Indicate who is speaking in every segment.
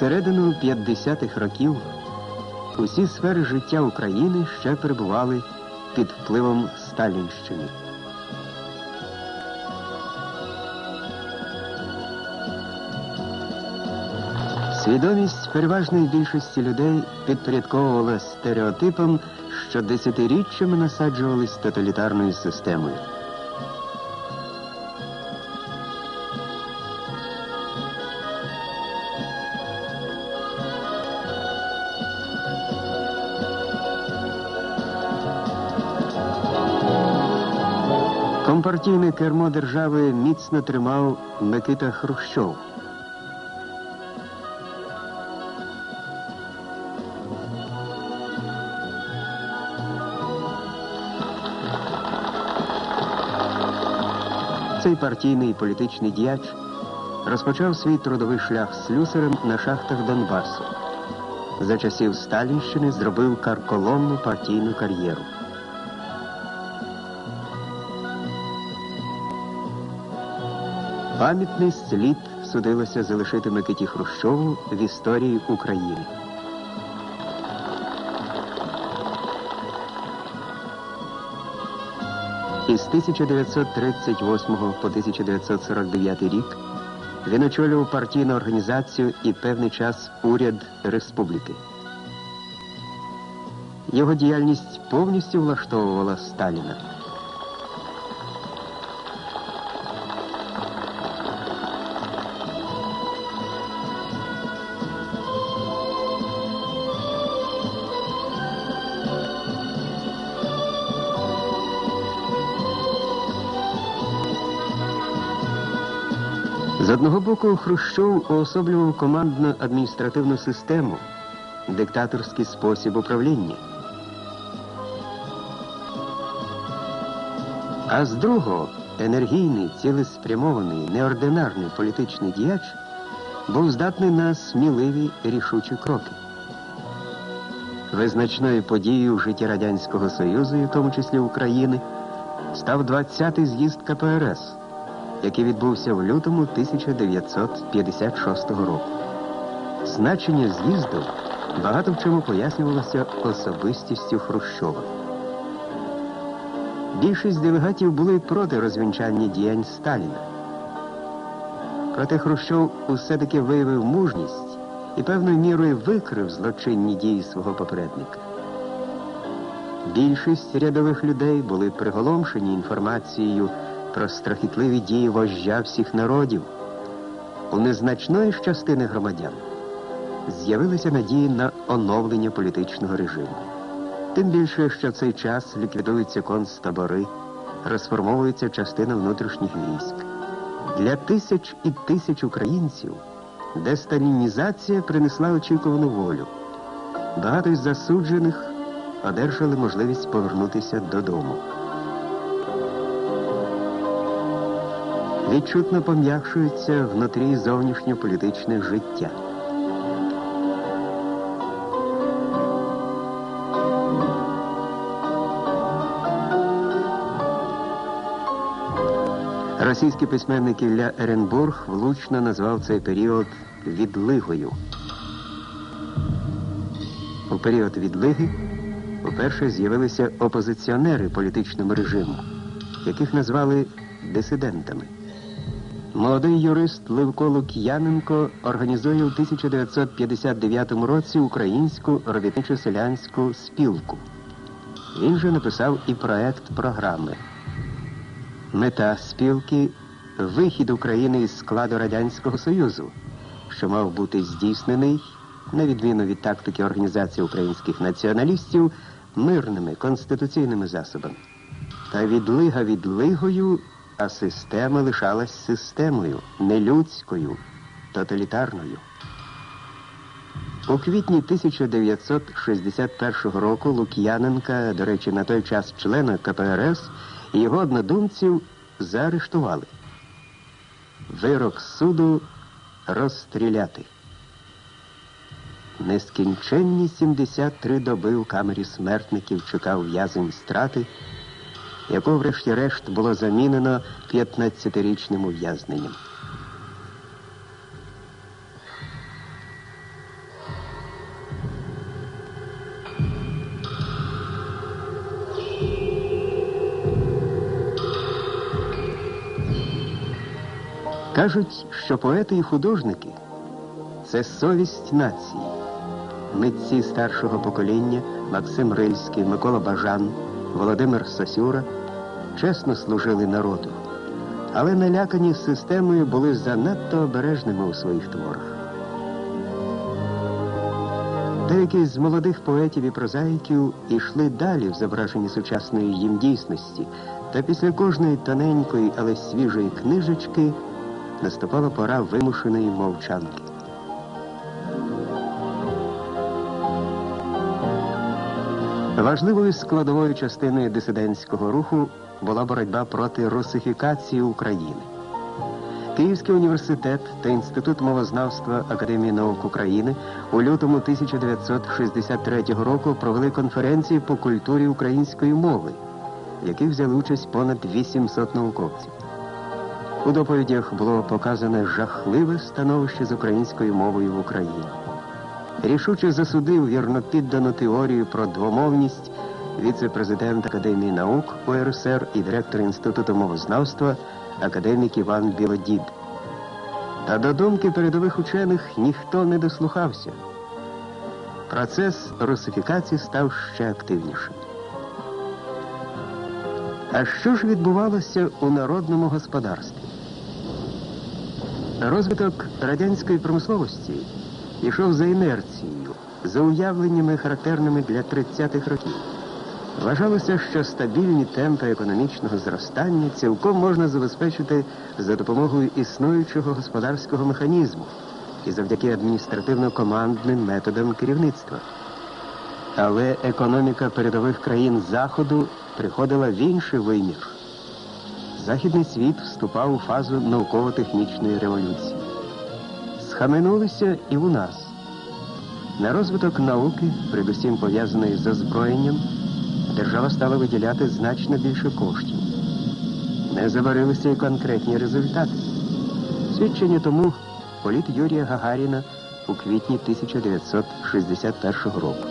Speaker 1: середину 50-х років усі сфери життя України ще перебували під впливом Сталінщини. Свідомість переважної більшості людей підпорядковувала стереотипам, що десятиріччями насаджувались тоталітарною системою. Компартійне кермо держави міцно тримав Микита Хрущов. Цей партійний політичний діяч розпочав свій трудовий шлях слюсарем на шахтах Донбасу. За часів Сталінщини зробив карколомну партійну кар'єру. Пам'ятний слід судилося залишити Микиті Хрущову в історії України. Із 1938 по 1949 рік він очолював партійну організацію і певний час уряд республіки. Його діяльність повністю влаштовувала Сталіна. З одного боку, Хрущов уособлював командно-адміністративну систему, диктаторський спосіб управління. А з другого, енергійний, цілеспрямований, неординарний політичний діяч був здатний на сміливі рішучі кроки. Визначною подією в житті Радянського Союзу, і в тому числі України, став 20-й з'їзд КПРС який відбувся в лютому 1956 року. Значення з'їзду багато в чому пояснювалося особистістю Хрущова. Більшість делегатів були проти розвінчання діянь Сталіна. Проте Хрущов усе-таки виявив мужність і певною мірою викрив злочинні дії свого попередника. Більшість рядових людей були приголомшені інформацією про страхітливі дії вождя всіх народів. У незначної ж частини громадян з'явилися надії на оновлення політичного режиму. Тим більше, що в цей час ліквідуються концтабори, розформовується частина внутрішніх військ. Для тисяч і тисяч українців десталінізація принесла очікувану волю. Багато із засуджених одержали можливість повернутися додому. Відчутно пом'якшується внутрі зовнішньополітичне життя. Російський письменник Ілля Еренбург влучно назвав цей період відлигою. У період відлиги уперше з'явилися опозиціонери політичному режиму, яких назвали дисидентами. Молодий юрист Левко Лук'яненко організує у 1959 році українську робітничо-селянську спілку. Він же написав і проект програми. Мета спілки вихід України із складу Радянського Союзу, що мав бути здійснений, на відміну від тактики організації українських націоналістів, мирними конституційними засобами. Та відлига відлигою а система лишалась системою, нелюдською, тоталітарною. У квітні 1961 року Лук'яненка, до речі, на той час члена КПРС, і його однодумців заарештували. Вирок суду розстріляти. Нескінченні 73 доби у камері смертників чекав в'язень страти яку, врешті-решт, було замінено 15-річним ув'язненням. Кажуть, що поети і художники це совість нації. Митці старшого покоління Максим Рильський, Микола Бажан, Володимир Сосюра чесно служили народу, але налякані системою були занадто обережними у своїх творах. Деякі з молодих поетів і прозаїків ішли далі в зображенні сучасної їм дійсності, та після кожної тоненької, але свіжої книжечки наступала пора вимушеної мовчанки. Важливою складовою частиною дисидентського руху була боротьба проти русифікації України. Київський університет та Інститут мовознавства Академії наук України у лютому 1963 року провели конференції по культурі української мови, в яких взяли участь понад 800 науковців. У доповідях було показане жахливе становище з українською мовою в Україні. Рішуче засудив вірнопіддану теорію про двомовність віце-президент Академії наук УРСР і директор Інституту мовознавства академік Іван Білодід. Та до думки передових учених ніхто не дослухався. Процес русифікації став ще активнішим. А що ж відбувалося у народному господарстві? Розвиток радянської промисловості йшов за інерцією, за уявленнями, характерними для 30-х років. Вважалося, що стабільні темпи економічного зростання цілком можна забезпечити за допомогою існуючого господарського механізму і завдяки адміністративно-командним методам керівництва. Але економіка передових країн Заходу приходила в інший вимір. Західний світ вступав у фазу науково-технічної революції. Схаменулися і у нас. На розвиток науки, передусім пов'язаної з озброєнням, держава стала виділяти значно більше коштів. Не заварилися і конкретні результати. Свідчення тому політ Юрія Гагаріна у квітні 1961 року.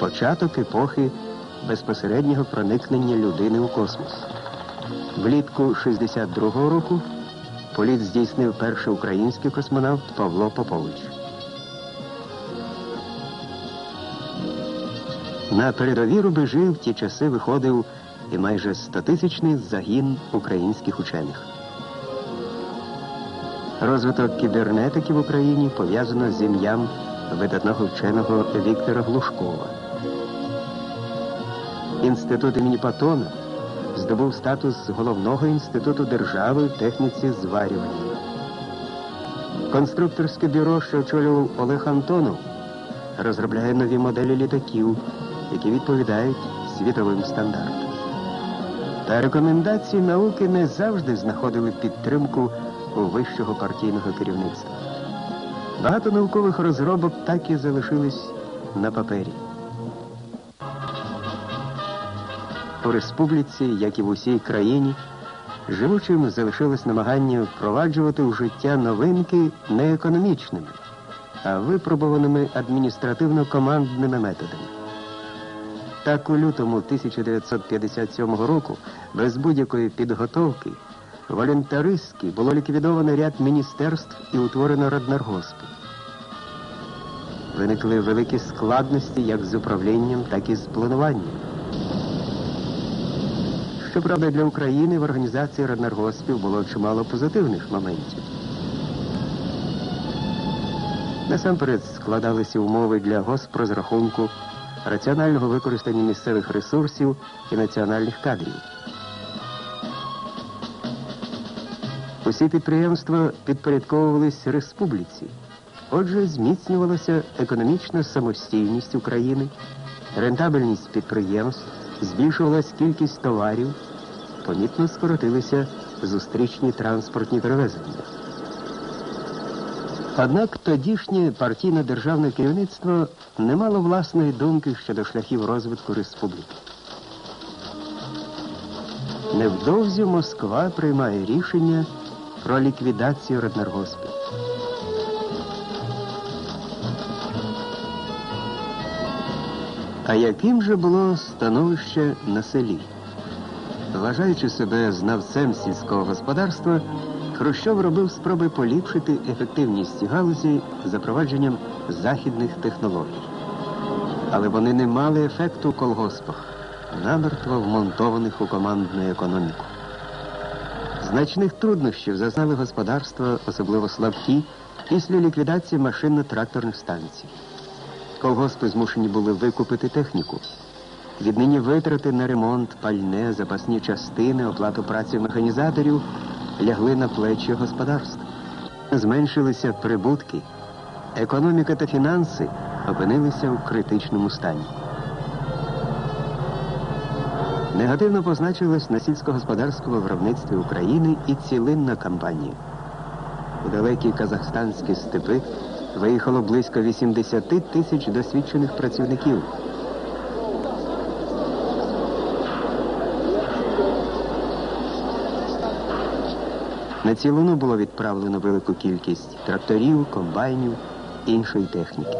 Speaker 1: Початок епохи безпосереднього проникнення людини у космос. Влітку 62-го року політ здійснив перший український космонавт Павло Попович. На передові рубежі в ті часи виходив і майже стотисячний загін українських учених. Розвиток кібернетики в Україні пов'язано з ім'ям видатного вченого Віктора Глушкова. Інститут імені Патона здобув статус головного інституту держави в техніці зварювання. Конструкторське бюро, що очолював Олег Антонов, розробляє нові моделі літаків, які відповідають світовим стандартам. Та рекомендації науки не завжди знаходили підтримку у вищого партійного керівництва. Багато наукових розробок так і залишились на папері. У республіці, як і в усій країні, живучим залишилось намагання впроваджувати у життя новинки не економічними, а випробуваними адміністративно-командними методами. Так у лютому 1957 року, без будь-якої підготовки, волюнтаристськи було ліквідовано ряд міністерств і утворено Раднаргоспи. Виникли великі складності як з управлінням, так і з плануванням. Щоправда, для України в організації Раднаргоспів було чимало позитивних моментів. Насамперед складалися умови для госпрозрахунку, раціонального використання місцевих ресурсів і національних кадрів. Усі підприємства підпорядковувались республіці. Отже, зміцнювалася економічна самостійність України, рентабельність підприємств, збільшувалась кількість товарів, помітно скоротилися зустрічні транспортні перевезення. Однак тодішнє партійне державне керівництво не мало власної думки щодо шляхів розвитку республіки. Невдовзі Москва приймає рішення про ліквідацію Раднаргоспів. А яким же було становище на селі? Вважаючи себе знавцем сільського господарства, Хрущов робив спроби поліпшити ефективність галузі запровадженням західних технологій. Але вони не мали ефекту колгоспах, намертво вмонтованих у командну економіку. Значних труднощів зазнали господарства, особливо слабкі, після ліквідації машинно-тракторних станцій. Колгоспи змушені були викупити техніку. Віднині витрати на ремонт, пальне, запасні частини, оплату праці механізаторів лягли на плечі господарств. Зменшилися прибутки. Економіка та фінанси опинилися у критичному стані. Негативно позначилась на сільськогосподарському виробництві України і цілинна кампанія. У далекі казахстанські степи виїхало близько 80 тисяч досвідчених працівників. На цілину було відправлено велику кількість тракторів, комбайнів, іншої техніки.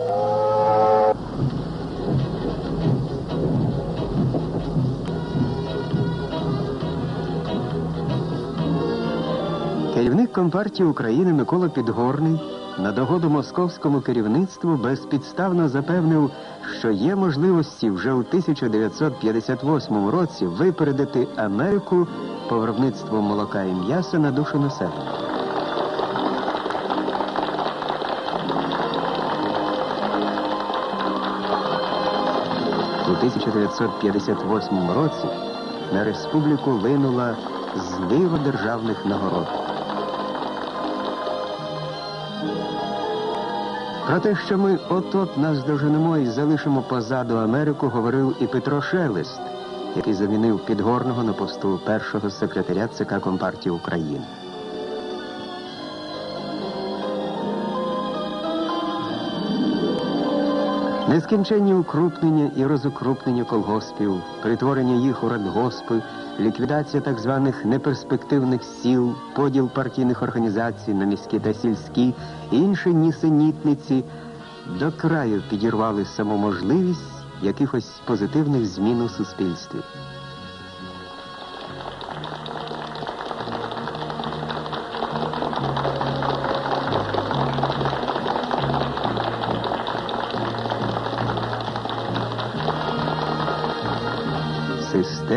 Speaker 1: Керівник Компартії України Микола Підгорний на догоду московському керівництву безпідставно запевнив, що є можливості вже у 1958 році випередити Америку по виробництву молока і м'яса на душу населення. У 1958 році на республіку линула злива державних нагород. Про те, що ми от-от наздоженемо і залишимо позаду Америку, говорив і Петро Шелест, який замінив Підгорного на посту першого секретаря ЦК Компартії України. Нескінченні укрупнення і розукрупнення колгоспів, перетворення їх у радгоспи, ліквідація так званих неперспективних сіл, поділ партійних організацій на міські та сільські інші нісенітниці до краю підірвали саму можливість якихось позитивних змін у суспільстві.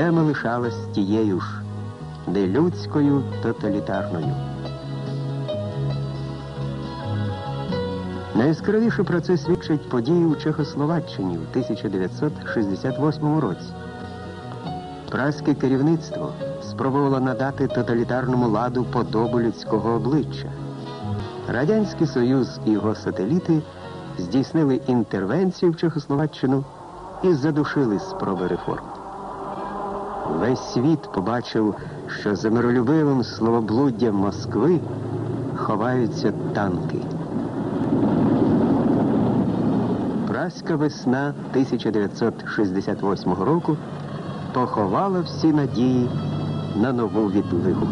Speaker 1: Система лишалась тією ж, не людською тоталітарною. Найяскравіше про це свідчать події у Чехословаччині в 1968 році. Праське керівництво спробувало надати тоталітарному ладу подобу людського обличчя. Радянський Союз і його сателіти здійснили інтервенцію в Чехословаччину і задушили спроби реформ. Весь світ побачив, що за миролюбивим словоблуддям Москви ховаються танки. Праська весна 1968 року поховала всі надії на нову відлигу.